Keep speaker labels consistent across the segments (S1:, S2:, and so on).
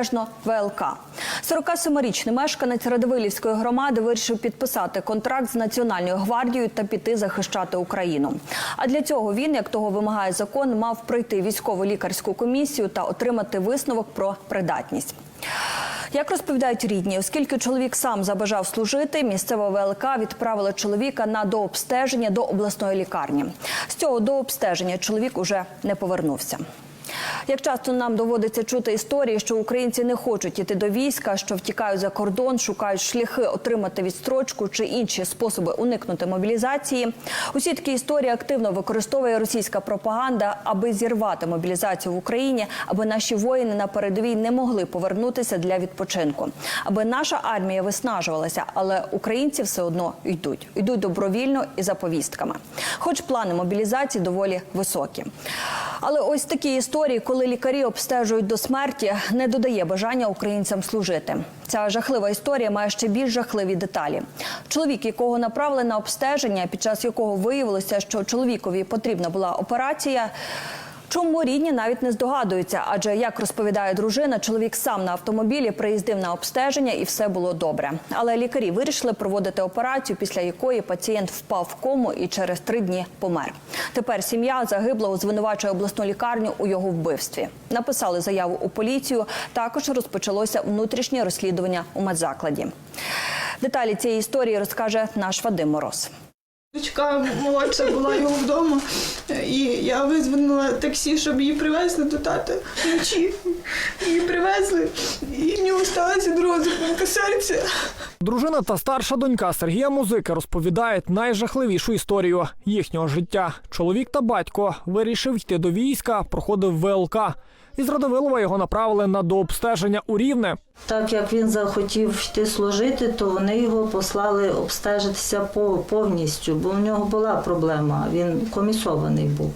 S1: Обережно ВЛК. 47-річний мешканець Радивилівської громади вирішив підписати контракт з Національною гвардією та піти захищати Україну. А для цього він, як того вимагає закон, мав пройти військово-лікарську комісію та отримати висновок про придатність. Як розповідають рідні, оскільки чоловік сам забажав служити, місцева ВЛК відправила чоловіка на дообстеження до обласної лікарні. З цього дообстеження чоловік уже не повернувся. Як часто нам доводиться чути історії, що українці не хочуть іти до війська, що втікають за кордон, шукають шляхи отримати відстрочку чи інші способи уникнути мобілізації. Усі такі історії активно використовує російська пропаганда, аби зірвати мобілізацію в Україні, аби наші воїни на передовій не могли повернутися для відпочинку, аби наша армія виснажувалася, але українці все одно йдуть, йдуть добровільно і за повістками. Хоч плани мобілізації доволі високі. Але ось такі історії, коли лікарі обстежують до смерті, не додає бажання українцям служити. Ця жахлива історія має ще більш жахливі деталі. Чоловік, якого направили на обстеження, під час якого виявилося, що чоловікові потрібна була операція. Чому рідні навіть не здогадуються? Адже як розповідає дружина, чоловік сам на автомобілі приїздив на обстеження і все було добре. Але лікарі вирішили проводити операцію, після якої пацієнт впав в кому і через три дні помер. Тепер сім'я загиблого звинувачує обласну лікарню у його вбивстві. Написали заяву у поліцію. Також розпочалося внутрішнє розслідування у медзакладі. Деталі цієї історії розкаже наш Вадим Мороз.
S2: Дочка молодша була його вдома, і я визвонила таксі, щоб її привезли до тата вночі. Її привезли, і в нього сталася друга серця.
S3: Дружина та старша донька Сергія Музики розповідають найжахливішу історію їхнього життя. Чоловік та батько вирішив йти до війська, проходив ВЛК. Із Радовилова його направили на дообстеження у Рівне.
S4: Так як він захотів йти служити, то вони його послали обстежитися по- повністю, бо в нього була проблема. Він комісований був.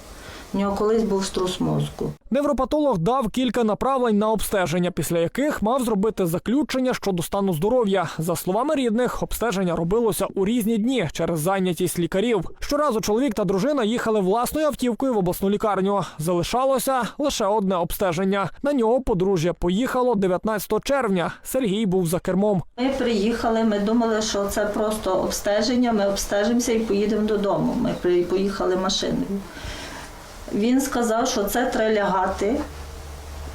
S4: У нього колись був струс мозку.
S3: Невропатолог дав кілька направлень на обстеження, після яких мав зробити заключення щодо стану здоров'я. За словами рідних, обстеження робилося у різні дні через зайнятість лікарів. Щоразу чоловік та дружина їхали власною автівкою в обласну лікарню. Залишалося лише одне обстеження. На нього подружжя поїхало 19 червня. Сергій був за кермом.
S4: Ми приїхали, ми думали, що це просто обстеження, ми обстежимося і поїдемо додому. Ми поїхали машиною. Він сказав, що це треба лягати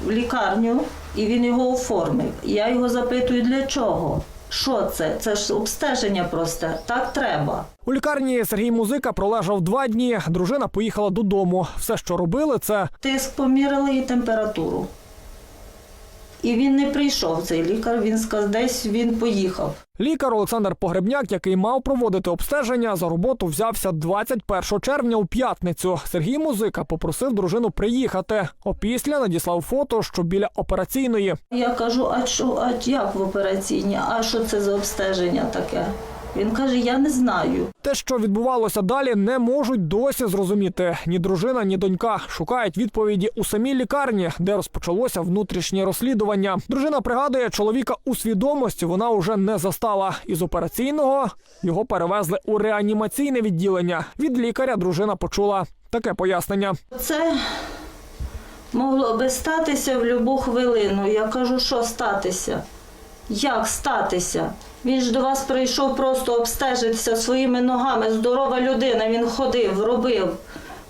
S4: в лікарню, і він його оформив. Я його запитую, для чого? Що це? Це ж обстеження просто. Так треба.
S3: У лікарні Сергій Музика пролежав два дні. Дружина поїхала додому. Все, що робили, це
S4: Тиск поміряли і температуру. І він не прийшов, цей лікар, він сказав, десь він поїхав.
S3: Лікар Олександр Погребняк, який мав проводити обстеження, за роботу взявся 21 червня у п'ятницю. Сергій Музика попросив дружину приїхати. Опісля надіслав фото, що біля операційної.
S4: Я кажу, а що, а як в операційні? А що це за обстеження таке? Він каже, я не знаю.
S3: Те, що відбувалося далі, не можуть досі зрозуміти ні дружина, ні донька. Шукають відповіді у самій лікарні, де розпочалося внутрішнє розслідування. Дружина пригадує, чоловіка у свідомості вона уже не застала. Із операційного його перевезли у реанімаційне відділення. Від лікаря дружина почула таке пояснення.
S4: Це могло би статися в будь-яку хвилину. Я кажу, що статися? Як статися? Він ж до вас прийшов просто обстежитися своїми ногами. Здорова людина, він ходив, робив,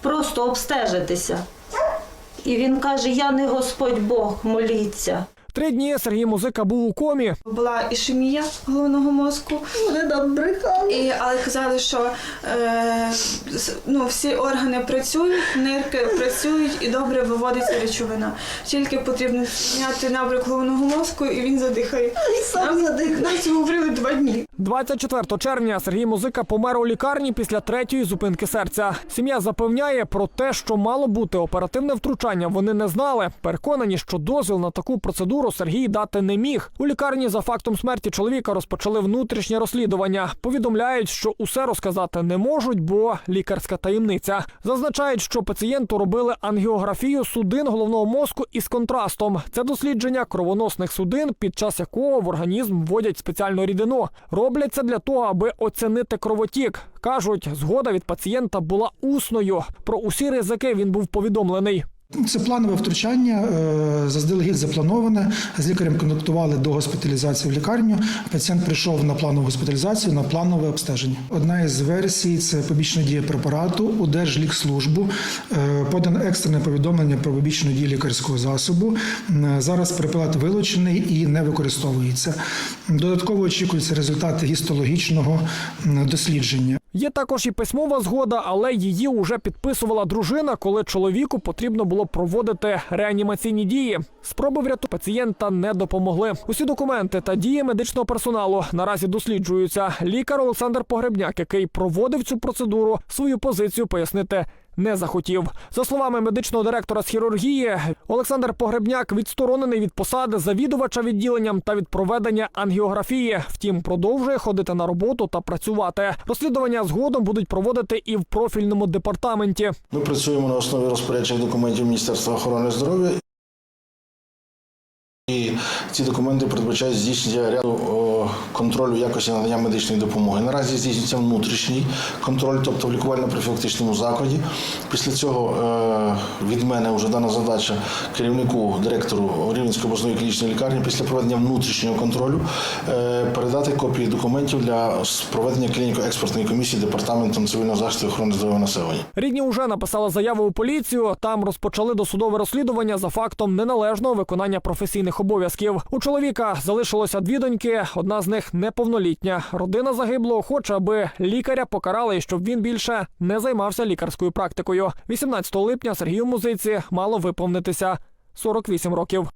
S4: просто обстежитися. І він каже: Я не Господь Бог, моліться.
S3: Три дні Сергій Музика був у комі.
S2: Була ішемія головного мозку. Вони там брехали. І, але казали, що е, ну, всі органи працюють, нирки працюють і добре виводиться речовина. Тільки потрібно зняти набрик головного мозку, і він задихає. Сам задихає. Нам це говорили два дні.
S3: 24 червня Сергій Музика помер у лікарні після третьої зупинки серця. Сім'я запевняє про те, що мало бути оперативне втручання. Вони не знали. Переконані, що дозвіл на таку процедуру Сергій дати не міг. У лікарні за фактом смерті чоловіка розпочали внутрішнє розслідування. Повідомляють, що усе розказати не можуть, бо лікарська таємниця. Зазначають, що пацієнту робили ангіографію судин головного мозку із контрастом. Це дослідження кровоносних судин, під час якого в організм вводять спеціальну рідину. Роблять це для того, аби оцінити кровотік. Кажуть, згода від пацієнта була усною. Про усі ризики він був повідомлений.
S5: Це планове втручання, е, заздалегідь заплановане. З лікарем контактували до госпіталізації в лікарню. Пацієнт прийшов на планову госпіталізацію, на планове обстеження. Одна із версій це побічна дія препарату. У Держлікслужбу е, подано екстрене повідомлення про побічну дію лікарського засобу. Зараз препарат вилучений і не використовується. Додатково очікуються результати гістологічного дослідження.
S3: Є також і письмова згода, але її уже підписувала дружина, коли чоловіку потрібно було проводити реанімаційні дії. Спроби врятувати пацієнта не допомогли. Усі документи та дії медичного персоналу наразі досліджуються. Лікар Олександр Погребняк, який проводив цю процедуру, свою позицію пояснити. Не захотів за словами медичного директора з хірургії, Олександр Погребняк відсторонений від посади завідувача відділенням та від проведення ангіографії. Втім, продовжує ходити на роботу та працювати. Розслідування згодом будуть проводити і в профільному департаменті.
S6: Ми працюємо на основі розпорядчих документів Міністерства охорони здоров'я. І ці документи передбачають здійснення ряду контролю якості надання медичної допомоги. Наразі здійснюється внутрішній контроль, тобто в лікувально-профілактичному закладі. Після цього е, від мене вже дана задача керівнику директору Рівненської обласної клінічної лікарні після проведення внутрішнього контролю е, передати копії документів для проведення клініко-експертної комісії департаментом цивільного захисту охорони здоров'я населення.
S3: Рідні уже написали заяву у поліцію. Там розпочали досудове розслідування за фактом неналежного виконання професійних обов'язків. У чоловіка залишилося дві доньки. Одна з них неповнолітня. Родина загиблого хоче, аби лікаря покарали, і щоб він більше не займався лікарською практикою. 18 липня Сергію Музиці мало виповнитися 48 років.